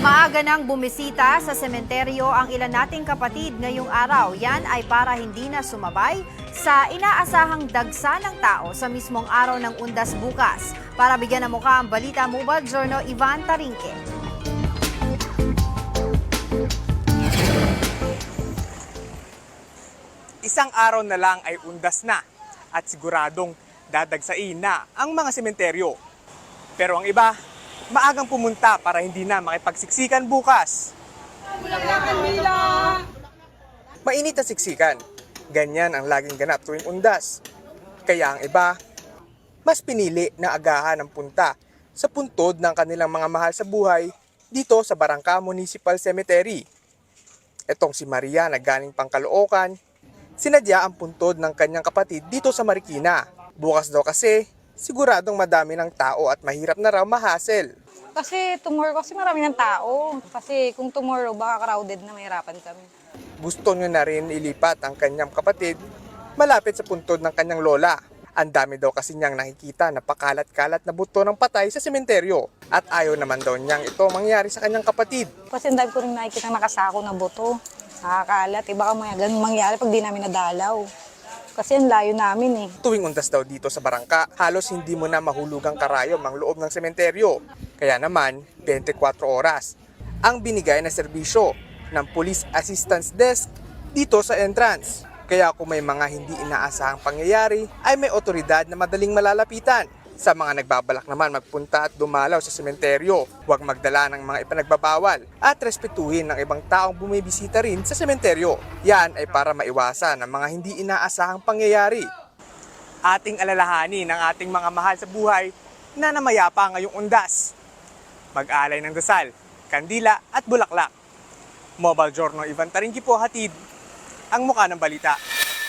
Maaga nang bumisita sa sementeryo ang ilan nating kapatid ngayong araw. Yan ay para hindi na sumabay sa inaasahang dagsa ng tao sa mismong araw ng undas bukas. Para bigyan ng mukha ang balita Mobile Journal Ivan Tarinque. Isang araw na lang ay undas na at siguradong dadagsain na ang mga sementeryo. Pero ang iba, maagang pumunta para hindi na makipagsiksikan bukas. Mainit na siksikan. Ganyan ang laging ganap tuwing undas. Kaya ang iba, mas pinili na agahan ang punta sa puntod ng kanilang mga mahal sa buhay dito sa Barangka Municipal Cemetery. Etong si Maria na galing Pangkaloocan, sinadya ang puntod ng kanyang kapatid dito sa Marikina. Bukas daw kasi, siguradong madami ng tao at mahirap na raw mahasel. Kasi tomorrow, kasi marami ng tao. Kasi kung tomorrow, baka crowded na mahirapan kami. Gusto niya na rin ilipat ang kanyang kapatid malapit sa puntod ng kanyang lola. Ang dami daw kasi niyang nakikita na pakalat-kalat na buto ng patay sa sementeryo at ayaw naman daw niyang ito mangyari sa kanyang kapatid. Kasi ang dami ko rin nakikita nakasako na buto. Nakakalat. Eh, baka mga ganun mangyari pag di namin nadalaw. Kasi ang layo namin eh. Tuwing undas daw dito sa barangka, halos hindi mo na mahulugang karayom ang loob ng sementeryo. Kaya naman, 24 oras ang binigay na serbisyo ng Police Assistance Desk dito sa entrance. Kaya kung may mga hindi inaasahang pangyayari, ay may otoridad na madaling malalapitan. Sa mga nagbabalak naman magpunta at dumalaw sa sementeryo, huwag magdala ng mga ipinagbabawal at respetuhin ng ibang taong bumibisita rin sa sementeryo. Yan ay para maiwasan ang mga hindi inaasahang pangyayari ating alalahanin ng ating mga mahal sa buhay na namayapa ngayong undas. Mag-alay ng dasal, kandila at bulaklak. Mobile Journal Ivan Tarinki po hatid ang mukha ng balita.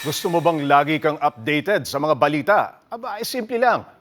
Gusto mo bang lagi kang updated sa mga balita? Aba, ay simple lang.